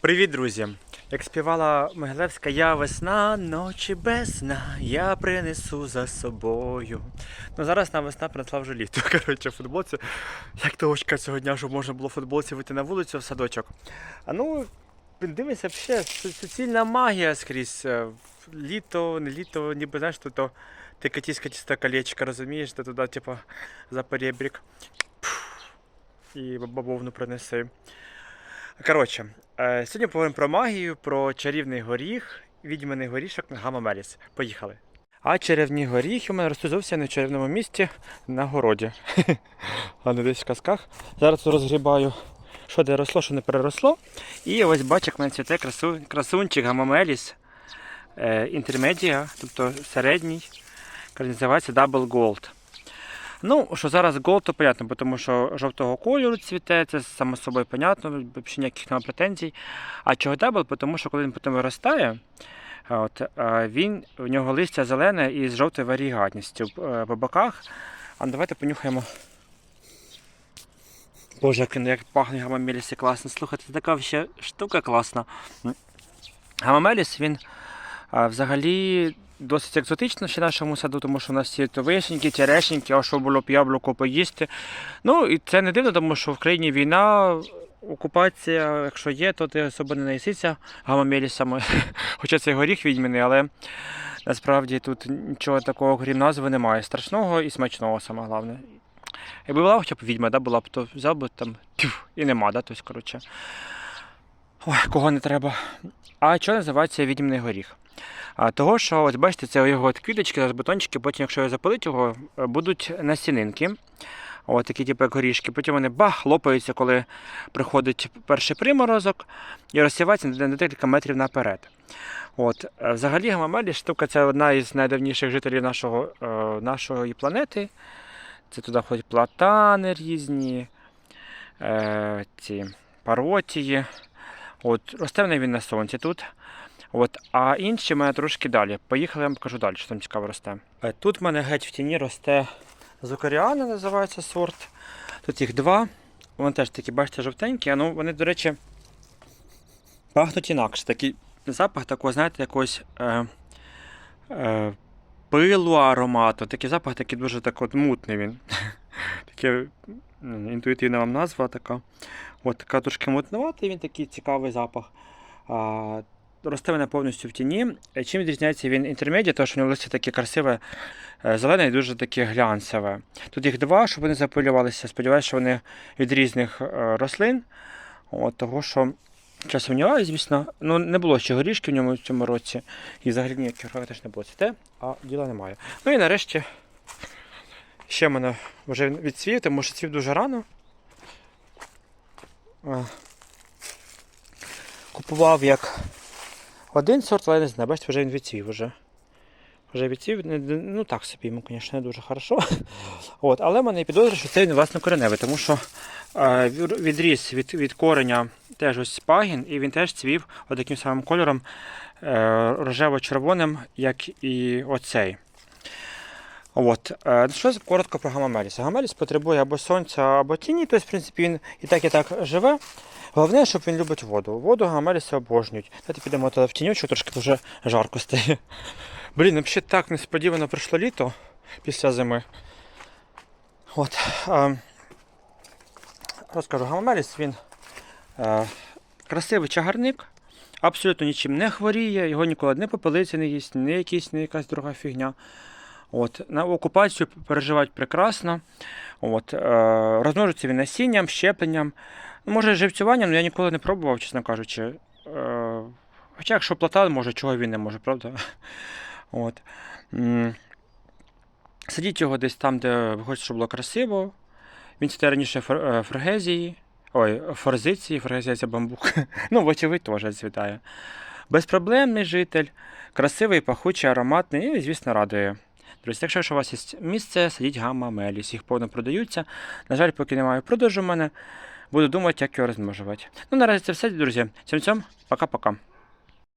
Привіт, друзі! Як співала Могилевська, я весна, ночі без сна, я принесу за собою. Ну зараз на весна принесла вже літо. Коротше, футболці. Як того чекати цього дня, щоб можна було футболці вийти на вулицю в садочок. А ну, дивися, ще суцільна магія скрізь. Е, Літо, не літо, ніби знаєш, то, то ти катіська чисто колечко, розумієш, ти туди, типу, за перебрік. І бабовну принеси. Коротше, е, сьогодні поговоримо про магію, про чарівний горіх, відьманий горішок на Гамма Меліс. Поїхали. А чарівні горіхи у мене ростуть зовсім не в чарівному місці на городі. а не десь в казках. Зараз розгрібаю, що де росло, що не переросло. І ось бачиш, як мене цвіте красу, красунчик Гамма Меліс е, інтермедіа, тобто середній, називається Double Gold. Ну, що зараз gold, то понятно, тому що жовтого кольору цвіте, це само собою понятно, взагалі ніяких немає претензій. А чого дабл? Тому що коли він потім виростає, от, він, в нього листя зелене і з жовтою варігатністю е, по боках. А ну, давайте понюхаємо. Боже, як, пахне гамамеліс класно. Слухайте, це така ще штука класна. Гамамеліс, він взагалі досить екзотично ще нашому саду, тому що у нас є то вишеньки, черешеньки, а що було б яблуко поїсти. Ну і це не дивно, тому що в країні війна, окупація, якщо є, то ти особо не наїсися гамамелісами. Хоча це горіх відьміний, але насправді тут нічого такого, крім назви, немає. Страшного і смачного, саме головне. Якби була хоча б відьма, да, була б, то взяв би там тьф, і нема, да, тобто, коротше. Ой, кого не треба. А що називається відьмний горіх? А, того, що ось бачите, це його от квіточки, зараз бутончики, потім, якщо його запалити його, е, будуть насінинки. От такі, типу, як горішки. Потім вони бах, лопаються, коли приходить перший приморозок і розсіваються на декілька метрів наперед. От, е, взагалі, гамамелі штука це одна із найдавніших жителів нашого, е, нашої планети. Це туди входять платани різні, ці паротії. От, росте він на сонці тут. От, а інші в мене трошки далі. Поїхали, я вам покажу далі, що там цікаво росте. Е, Тут в мене геть в тіні росте зукаріана, називається сорт. Тут їх два. Вони теж такі, бачите, жовтенькі. Ну, вони, до речі, пахнуть інакше. Такий запах такого, знаєте, якогось е, е, пилу аромату. Такий запах такий дуже так от мутний він. Таке інтуїтивна вам назва така. От така трошки мутноватий, він такий цікавий запах. А, росте вона повністю в тіні. Е, Чим відрізняється він інтермедіа, тому що в нього листя таке красиве, е, зелене і дуже таке глянцеве. Тут їх два, щоб вони запилювалися. Сподіваюся, що вони від різних е, рослин. От, того, що час сумніваюся, звісно. Ну, не було ще горішки в ньому в цьому році. І взагалі ніяких теж не було. Це те, а діла немає. Ну і нарешті ще в мене вже відцвів, тому що цвів дуже рано. Купував як один сорт, але не знаю, бачите, вже він відцвів вже. Вже не- ну так собі йому, звісно, не дуже хорошо. От, але в мене підозра, що це він власне кореневий, тому що е, від- відріс від, від кореня теж ось пагін, і він теж цвів таким самим кольором е, рожево-червоним, як і оцей. От, е, що коротко про гамамеліс. Гамамеліс потребує або сонця, або тіні, тобто, в принципі, він і так, і так живе. Головне, щоб він любить воду. Воду гамамеліси обожнюють. Давайте підемо в тінючку, трошки вже жарко стає. Блін, взагалі так несподівано прийшло літо після зими. От, е, розкажу, гамамеліс він е, красивий чагарник, абсолютно нічим не хворіє, його ніколи не попелиця не їсть, не якісь, не якась друга фігня. От, на окупацію переживають прекрасно. От, е, розмножується він насінням, щепленням. Ну, може, живцюванням, але я ніколи не пробував, чесно кажучи. Е, хоча, якщо плата, може, чого він не може, правда? От. Садіть його десь там, де ви хочете, щоб було красиво. Він цвіте раніше фор, е, форгезії. Ой, форзиції, форгезія це бамбук. ну, вочевидь теж цвітає. Безпроблемний житель, красивий, пахучий, ароматний і, звісно, радує. Друзі, якщо у вас є місце, садіть гамма меліс. Їх повно продаються. На жаль, поки немає продажу в мене. Буду думати, як його розмножувати. Ну, наразі це все, друзі. Цьом-цьом, пока-пока.